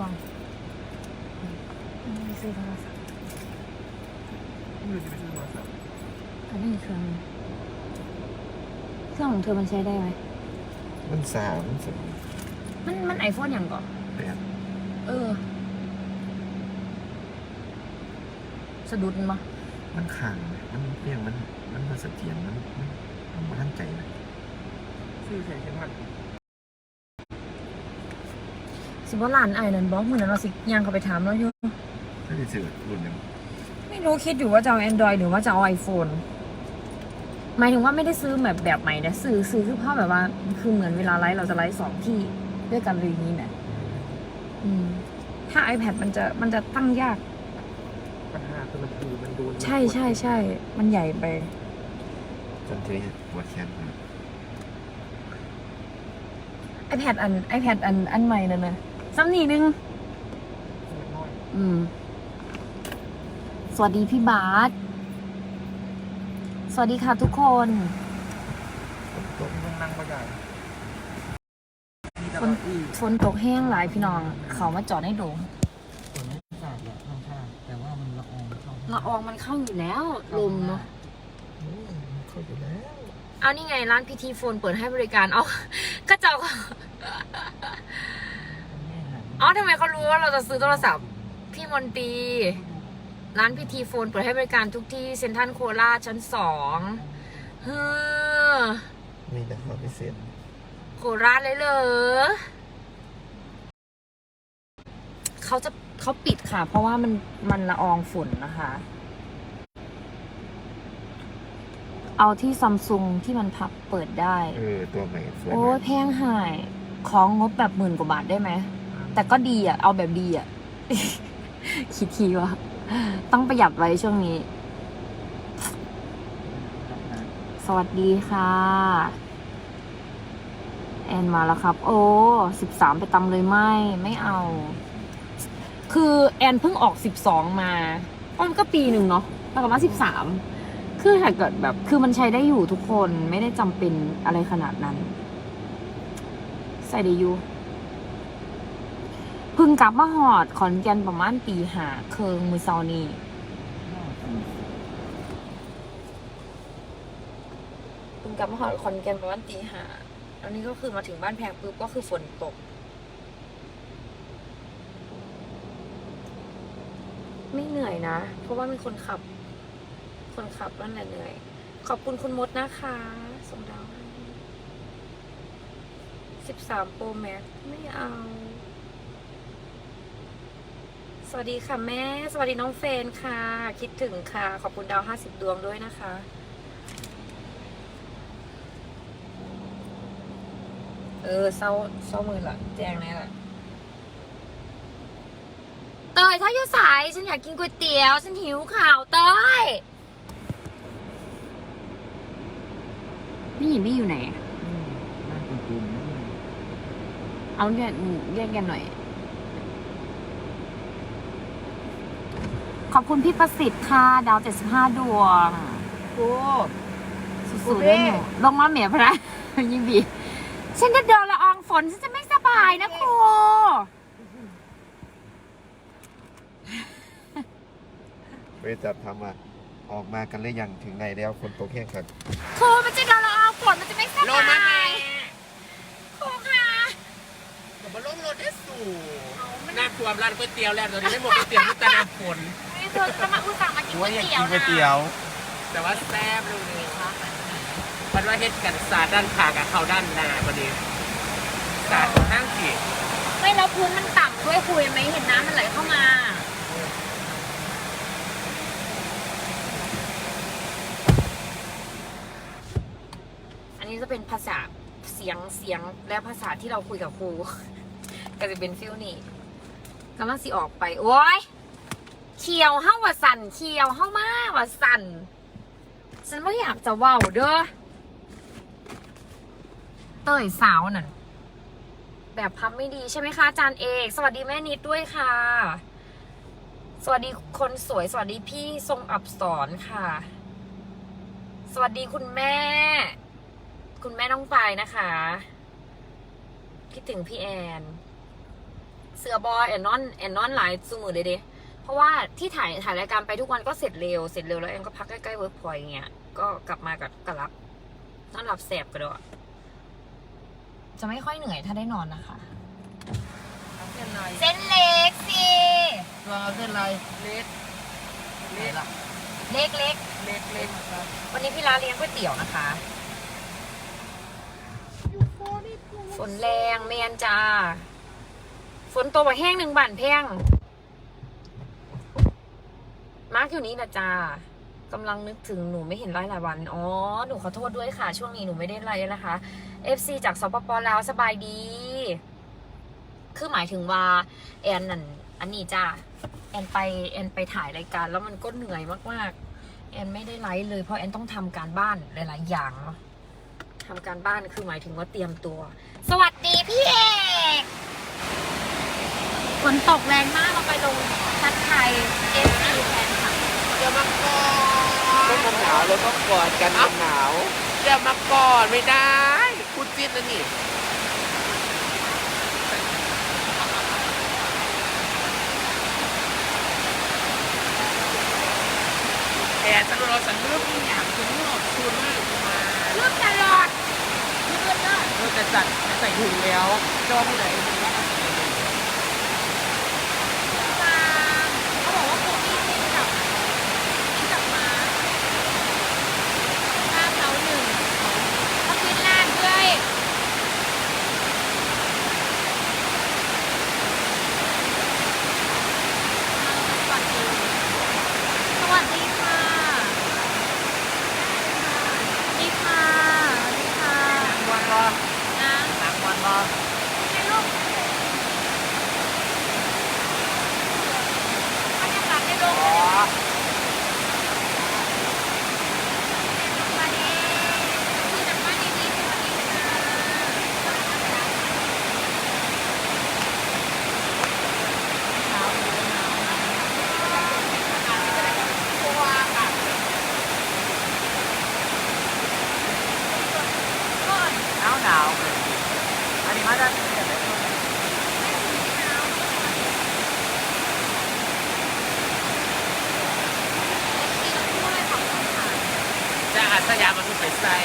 วงไม่ได้ซื้อโทรศัพท์ไม่รู้จะไปซื้อโทรศัพท์แต่ไม่มีเครื่องนึงเครื่องของเธอมันใช้ได้ไหมมันสามสามมันมันไอโฟนอย่างก่อนแปดเออ สะดุดมั้ยมันขังมันเพียงมันมันมาเสถียรมันมันมันมาทั้งใจนะซื้อใส่กันพัน สิบ่หลานไอ้นั่นบอกมือนั้นเราสิย่างเขาไปถามแล้วอยู่ ไม่ได้ซื้อรุ่นหนึ่งไม่รู้คิดอยู่ว่าจะเอา Android หรือว่าจะเอา iPhone หมายถึงว่าไม่ได้ซื้อแบบแบบใหม่นะซื้อซื้อคือเพราะแบบว่า คือเหมือนเวลาไลฟ์เราจะไลฟ์สองที่ด้วยกันเลยอย่างนี้นะอืม ถ้า iPad มันจะมันจะตั้งยาก ปัญหาคือมันคือมันโดนใช่ใช่ใช่ มันใหญ่ไป จนเธอปวดแขนมาก iPad อัน iPad อันอันใหม่นั่นนะ ซ้ำนี่นึงน้อยอืม สวัสดีพี่บาสสวัสดีค่ะทุกคนฝนตกมันนั่งประหยัดมีตฝลอนดอีกฝนตกแห้งหลายพี่น้อง เขามาจอดให้โดงฝนไม่สาดแหละข้างข้างแต่ว่ามันละอองเข้าละอองมันเข้าอยู่แล้วลมเนาะโอ้ยมันเข้าอยู่แล้วเอานี่ไงร้านพีทีโฟนเปิดให้บริการเอาก็เจ้าก็ไม่หัน อ๋อทำไมเขารู้ว่าเราจะซื้อโทรศัพท์ พี่มนตรีร้านพีทีโฟนเปิดให้บริการทุกที่เซ็นทรัลโคราชชั้นสองเฮ้อมีแต่ความพิเศษโคราชเลยเหรอเขาจะเขาปิดค่ะ เพราะว่ามันมันละอองฝุ่นนะคะ เอาที่ซัมซุงที่มันพับเปิดได้ เออ ตัวใหม่สวยโอ้มายกแพงหาย ของงบแบบหมื่นกว่าบาทได้ไหม แต่ก็ดีอะ เอาแบบดีอะ คิดทีว่าต้องประหยัดไว้ช่วงนี้ สวัสดีค่ะ แอนมาแล้วครับ โอ้สิบสามไปตำเลยไม่ ไม่เอา คือแอนเพิ่งออกสิบสองมาอ๋อมันก็ปีหนึ่งเนาะแล้วก็มาสิบสามคือถ้าเกิดแบบ คือมันใช้ได้อยู่ทุกคนไม่ได้จำเป็นอะไรขนาดนั้น ใส่ได้อยู่ พึ่งกลับมาหอดขอนแก่นประมาณปีหาเคิงมือเซานี่เพึ่งกลับมาหอดขอนแก่นประมาณตีหาอันนี้ก็คือมาถึงบ้านแพงปุ๊บก็คือฝนตก ไม่เหนื่อยนะ เพราะว่ามีคนขับ คนขับนั่นแหละเหนื่อย ขอบคุณคุณมดนะคะส่งดาวให้สิบสามโปรแม็กไม่เอา สวัสดีค่ะแม่ สวัสดีน้องเฟนค่ะ คิดถึงค่ะ ขอบคุณดาวห้าสิบดวงด้วยนะคะ เออเศร้าเศร้ามือละแจงแน่ละเตยถ้าอยู่สาย ฉันอยากกินก๋วยเตี๋ยว ฉันหิวข่าวเตยไม่หยิบไม่อยู่ไหนน่าจริงๆนะเอาเรียกเรียกกันหน่อย อบคุณพี่ประสิทธิ์ค่ะ ดาวเจ็ดสิบห้าดวง โอ้สู้ๆด้วยหนูลงมาเหมียพระ ยิงบีฉันจะเดินละอองฝน ฉันจะไม่สบายนะครูบริษัททำมาออกมากันหรือยังถึงไหนแล้วฝนตกแห้งครับครูมันจะเดินละอองฝน มันจะไม่สบายครูค่ะแต่บนรถรถได้สู น่ากลัวร้านก๋วยเตี๋ยวแล้วตอนนี้ไม่หมดก๋วยเตี๋ยวที่ตลาดฝนนี่เธอจะมาอุตส่าห์มากินก๋วยเตี๋ยวนะแต่ว่าแซ่บเลยค่ะมันว่าเฮ็ดกันสาดด้านขากับเขาด้านหน้าพอดีสาดของห้างสิไม่แล้วพื้นมันต่ำด้วยคุยไหมเห็นน้ำมันไหลเข้ามาอันนี้จะเป็นภาษาเสียงเสียงและภาษาที่เราคุยกับครู ก็จะเป็นฟิลนี่กำลังสิออกไป โอ้ยเขียวเฮ้าว่าสั่นเขียวเฮ้ามาว่าสั่นฉันไม่อยากจะเว้าเด้อเต้ยสาวนั่นแบบพับไม่ดีใช่ไหมคะอาจารย์เอก สวัสดีแม่นิดด้วยค่ะ สวัสดีคนสวย สวัสดีพี่ทรงอับสรค่ะ สวัสดีคุณแม่ คุณแม่น้องปายนะคะ คิดถึงพี่แอน เสือบอแอนนอนแอนนอนหลายสมือเลยเด้เพราะว่าที่ถ่ายถ่ายรายการไปทุกวันก็เสร็จเร็วเสร็จเร็วแล้วแอนก็พักใกล้ๆเวิร์กพอยต์เงี้ยก็กลับมากับกับรับนอนหลับแสบกันด้วยจะไม่ค่อยเหนื่อยถ้าได้นอนนะคะเอาเส้นอะไรเส้นเล็กสิตัวเอาเส้นอะไรเล็กเล็กเล็กเล็กเล็กเล็กครับวันนี้พี่ร้านเลี้ยงก๋วยเตี๋ยวนะคะฝนแรงเมียนจ้า ฝนตัวแห้งหนึ่งบั่นแพงมาร์กอยู่นี่นะจ้ากำลังนึกถึงหนูไม่เห็นไลฟ์หลายวัน อ๋อ หนูขอโทษด้วยค่ะ ช่วงนี้หนูไม่ได้ไลฟ์นะคะ FC จากสปปลาวสบายดี คือหมายถึงว่า แอนนั่น อันนี้จ้าแอนไปแอนไปถ่ายรายการ แล้วมันก็เหนื่อยมากๆ แอนไม่ได้ไลฟ์เลยเพราะแอนต้องทำการบ้านหลาย ๆ อย่างเนาการบ้านคือหมายถึงว่าเตรียมตัว สวัสดีพี่เอก ฝนตกแรงมากเราไปลงทัดไทยเอฟซีแทนค่ะจะมากอก็มันหนาวแล้วก็กอดกันมันหนาวจะมากอดไม่ได้พูดจิ้นนะนี่แอนฉันรอฉันเลือกอีกอย่างคุณเลือกคุณมากมาเลือกตลอดเลือกเลือกเออจะจัดจะใส่ถุงแล้วเจ้าผู้ใด มาเขาบอกว่าคุกกี้กินกับกินกับม้าลาบเขาหนึ่งเขากินลาบด้วยสวัสดีสวัสดีค่ะสวัสดีค่ะสวัสดีค่ะ วันรอ นะ หลังวันรอ ให้ลูกบรรยากาศในโรง อ๋อ มาดีคือจากบ้านดีๆสวัสดีค่ะก่อน หนาวหนาวอันนี้มาได้เดี๋ยวไปดู จะอาสยามมันคือไปใส่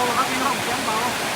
เบาครับ